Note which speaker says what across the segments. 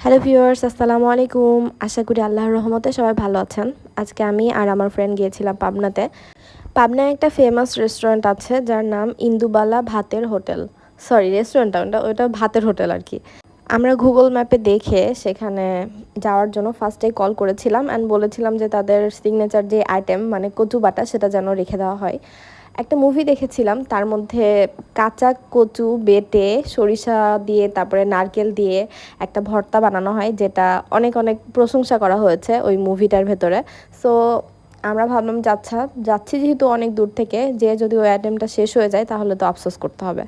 Speaker 1: Hello viewers আসসালামু আলাইকুম। আশা করি আল্লাহর রহমতে সবাই ভালো আছেন। আজকে আমি আর আমার ফ্রেন্ড গিয়েছিলাম পাবনাতে। পাবনায় একটা ফেমাস রেস্টুরেন্ট আছে, যার নাম ইন্দুবালা ভাতের হোটেল। সরি রেস্টুরেন্টটা ওটা ওটা ভাতের হোটেল আর কি। আমরা গুগল ম্যাপে দেখে সেখানে যাওয়ার জন্য ফার্স্টে কল করেছিলাম অ্যান্ড বলেছিলাম যে তাদের সিগনেচার যে আইটেম মানে কচু বাটা সেটা যেন রেখে দেওয়া হয়। একটা মুভি দেখেছিলাম, তার মধ্যে কাঁচা কচু বেটে সরিষা দিয়ে, তারপরে নারকেল দিয়ে একটা ভর্তা বানানো হয়, যেটা অনেক অনেক প্রশংসা করা হয়েছে ওই মুভিটার ভেতরে। সো আমরা ভাবলাম, যাচ্ছা, যাচ্ছি যেহেতু অনেক দূর থেকে, যে যদি ওই আইটেমটা শেষ হয়ে যায়, তাহলে তো আফসোস করতে হবে।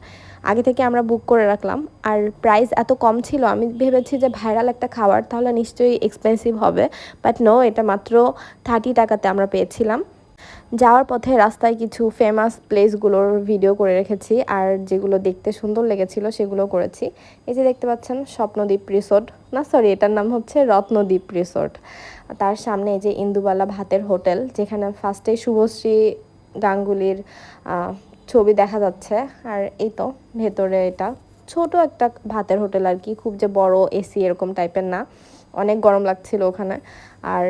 Speaker 1: আগে থেকে আমরা বুক করে রাখলাম, আর প্রাইস এত কম ছিল, আমি ভেবেছি যে ভাইরাল একটা খাবার, তাহলে নিশ্চয়ই এক্সপেন্সিভ হবে। বাট নো এটা মাত্র থার্টি টাকাতে আমরা পেয়েছিলাম। যাওয়ার পথে রাস্তায় কিছু ফেমাস প্লেসগুলোর ভিডিও করে রেখেছি, আর যেগুলো দেখতে সুন্দর লেগেছিল সেগুলো করেছি। এই যে দেখতে পাচ্ছেন, স্বপ্নদ্বীপ রিসোর্ট না সরি এটার নাম হচ্ছে রত্নদ্বীপ রিসোর্ট তার সামনে এই যে ইন্দুবালা ভাতের হোটেল, যেখানে ফার্স্টে শুভশ্রী গাঙ্গুলির ছবি দেখা যাচ্ছে। আর এই তো, ভেতরে এটা ছোট একটা ভাতের হোটেল আর কি, খুব যে বড় এসি এরকম টাইপের না। অনেক গরম লাগছিল ওখানে। আর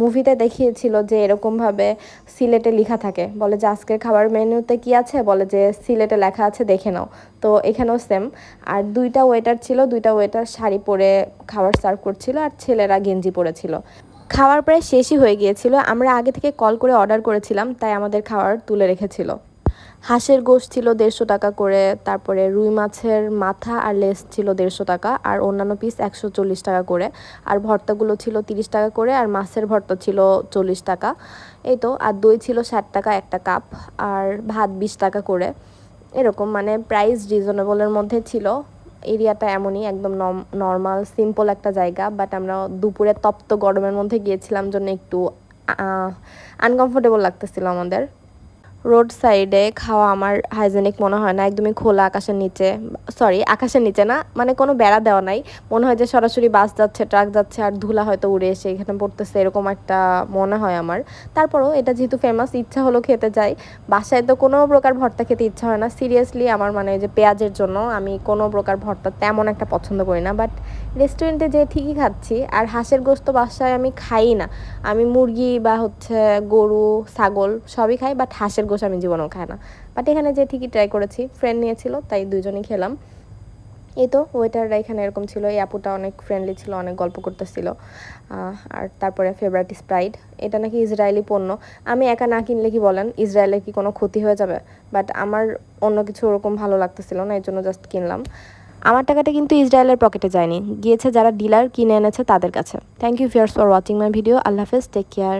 Speaker 1: মুভিতে দেখিয়েছিল যে এরকমভাবে সিলেটে লেখা থাকে। বলে যে আজকের খাবার মেনুতে কি আছে? বলে যে সিলেটে লেখা আছে, দেখে নাও। তো এখানেও সেম আর দুইটা ওয়েটার ছিল, দুইটা ওয়েটার শাড়ি পরে খাবার সার্ভ করছিল আর ছেলেরা গেঞ্জি পরেছিল। খাওয়ার প্রায় শেষই হয়ে গিয়েছিল। আমরা আগে থেকে কল করে অর্ডার করেছিলাম, তাই আমাদের খাবার তুলে রেখেছিল। হাঁসের গোশ ছিল দেড়শো টাকা করে, তারপরে রুই মাছের মাথা আর লেস ছিল দেড়শো টাকা, আর অন্যান্য পিস একশো চল্লিশ টাকা করে, আর ভর্তাগুলো ছিল তিরিশ টাকা করে, আর মাছের ভর্তা ছিল চল্লিশ টাকা। এই তো, আর দই ছিল ষাট টাকা একটা কাপ আর ভাত বিশ টাকা করে। এরকম মানে প্রাইস রিজনেবলের মধ্যে ছিল। এরিয়াটা এমনই, একদম নর্মাল সিম্পল একটা জায়গা বাট আমরা দুপুরে তপ্ত গরমের মধ্যে গিয়েছিলাম জন্য একটু আনকমফোর্টেবল লাগতেছিল আমাদের। রোড সাইডে খাওয়া আমার হাইজেনিক মনে হয় না, একদমই খোলা আকাশের নিচে সরি আকাশের নিচে না মানে কোনো বেড়া দেওয়া নাই। মনে হয় যে সরাসরি বাস যাচ্ছে, ট্রাক যাচ্ছে, আর ধুলা হয়তো উড়ে এসে এখানে পড়তেছে, এরকম একটা মনে হয় আমার। তারপরও এটা যেহেতু ফেমাস ইচ্ছা হলো খেতে যাই। বাসায় তো কোনো প্রকার ভর্তা খেতে ইচ্ছা হয় না। সিরিয়াসলি আমার মানে যে পেঁয়াজের জন্য আমি কোনো প্রকার ভর্তা তেমন একটা পছন্দ করি না। বাট রেস্টুরেন্টে যে ঠিকই খাচ্ছি, আর হাঁসের গোস্ত বাসায় আমি খাই না। আমি মুরগি বা হচ্ছে গরু, ছাগল সবই খাই বাট হাঁসের গোশ আমি জীবনেও খাই না। বাট এখানে যে ঠিকই ট্রাই করেছি ফ্রেন্ড নিয়েছিল, তাই দুজনেই খেলাম। এই তো ওয়েটাররা এখানে এরকম ছিল, এই আপুটা অনেক ফ্রেন্ডলি ছিল, অনেক গল্প করতেছিল। আর তারপরে ফেভারিট স্প্রাইট এটা নাকি ইসরায়েলি পণ্য। আমি একা না কিনলে কি বলেন ইসরায়েলের কি কোনো ক্ষতি হয়ে যাবে? বাট আমার অন্য কিছু ওরকম ভালো লাগতেছিল না, এই জন্য জাস্ট কিনলাম। আমার টাকাটা কিন্তু ইসরায়েলের পকেটে যায়নি। গিয়েছে যারা ডিলার কিনে এনেছে তাদের কাছে। Thank you viewers for watching my video আল্লাহ হাফেজ টেক কেয়ার